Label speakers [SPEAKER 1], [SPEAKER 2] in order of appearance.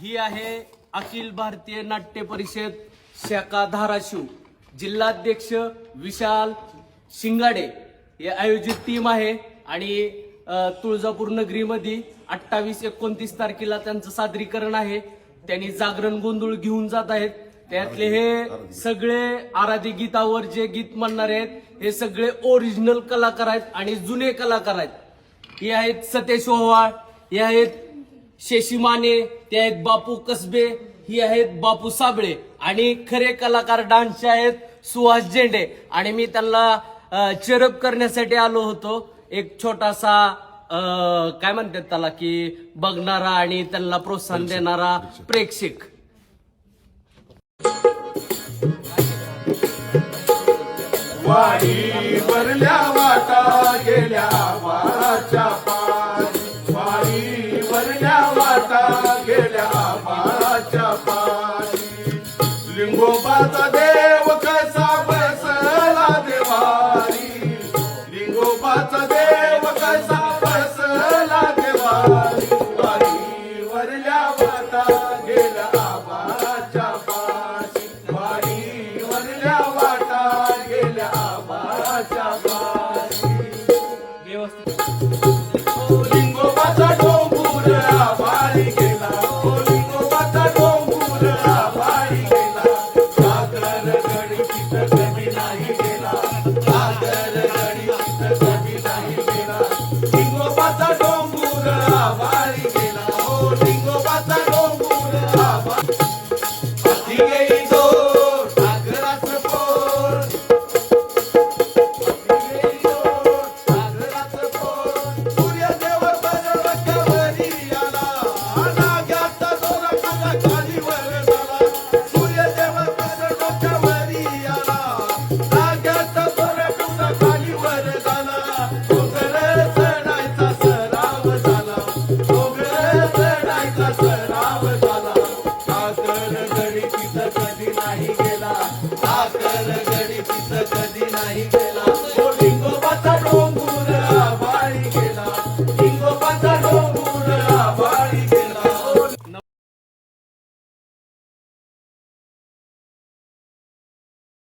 [SPEAKER 1] ही आहे अखिल भारतीय नाट्य परिषद शाखा धाराशिव. जिल्हाध्यक्ष विशाल शिंगाडे हे आयोजित टीम आहे आणि तुळजापूर नगरीमध्ये अठ्ठावीस एकोणतीस तारखेला त्यांचं सादरीकरण आहे. त्यांनी जागरण गोंधळ घेऊन जात आहेत. त्यातले हे सगळे आराधी गीतावर जे गीत म्हणणारे आहेत हे सगळे ओरिजिनल कलाकार आहेत आणि जुने कलाकार आहेत. हे आहेत सतेश ओवाळ हे आहेत शेशी माने ते आहेत बापू कसबे ही आहेत बापू साबळे आणि खरे कलाकार डान्सचे आहेत सुहास झेंडे आणि मी त्यांना चेरप करण्यासाठी आलो होतो. एक छोटासा अं, काय म्हणतात त्याला की बघणारा आणि त्यांना प्रोत्साहन देणारा प्रेक्षक.
[SPEAKER 2] वाटा गेल्या. लिंगोबाचा देव कसा बसला देवारी? लिंगोबाचा देव कसा बसला देवारी? वाडी वरल्या वाटा गेला बाळाच्या पाय वाडी वरल्या वाटा गेल्या बाळाच्या पाय ಕಾಲ ಗಡಿ